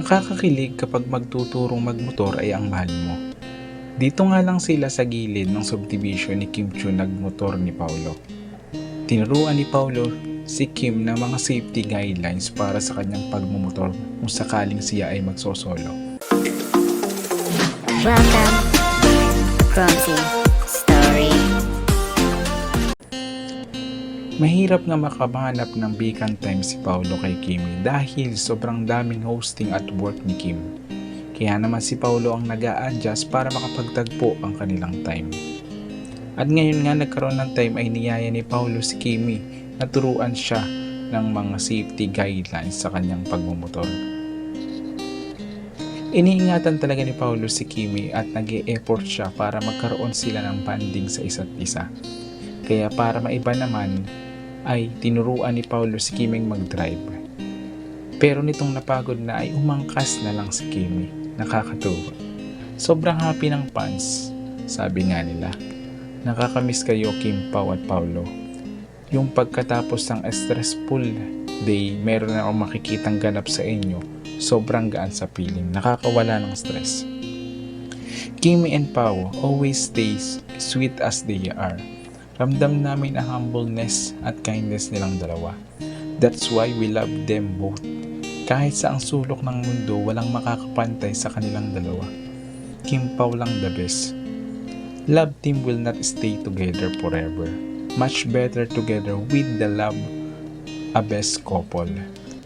Nakakakilig kapag magtuturong magmotor ay ang mahal mo. Dito nga lang sila sa gilid ng subdivision ni Kim Chu nagmotor ni Paulo. Tinuruan ni Paulo si Kim ng mga safety guidelines para sa kanyang pagmumotor kung sakaling siya ay magsosolo. Welcome, Clumsy Mahirap nga makahanap ng vacant time si Paulo kay Kimi dahil sobrang daming hosting at work ni Kim. Kaya naman si Paulo ang nag adjust para makapagtagpo ang kanilang time. At ngayon nga nagkaroon ng time ay niyaya ni Paulo si Kimi na turuan siya ng mga safety guidelines sa kanyang pagmumotor. Iniingatan talaga ni Paulo si Kimi at nag effort siya para magkaroon sila ng bonding sa isa't isa. Kaya para maiba naman ay tinuruan ni Paulo si Kiming mag-drive. Pero nitong napagod na ay umangkas na lang si Kimi. Nakakatuwa. Sobrang happy ng fans, sabi nga nila. Nakakamiss kayo Kim Pao at Paulo. Yung pagkatapos ng stressful day, meron na akong makikitang ganap sa inyo. Sobrang gaan sa feeling. Nakakawala ng stress. Kimi and Pao always stays sweet as they are. Ramdam namin ang humbleness at kindness nilang dalawa. That's why we love them both. Kahit sa ang sulok ng mundo, walang makakapantay sa kanilang dalawa. Kim Pao lang the best. Love team will not stay together forever. Much better together with the love a best couple.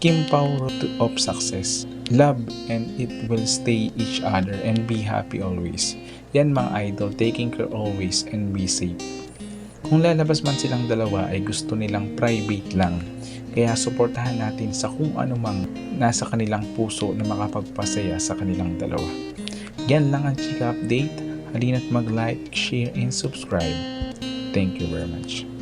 Kim Pao road of success. Love and it will stay each other and be happy always. Yan mga idol, taking care always and be safe. Kung lalabas man silang dalawa ay gusto nilang private lang. Kaya suportahan natin sa kung ano mang nasa kanilang puso na makapagpasaya sa kanilang dalawa. Yan lang ang chika update. Halina't mag-like, share, and subscribe. Thank you very much.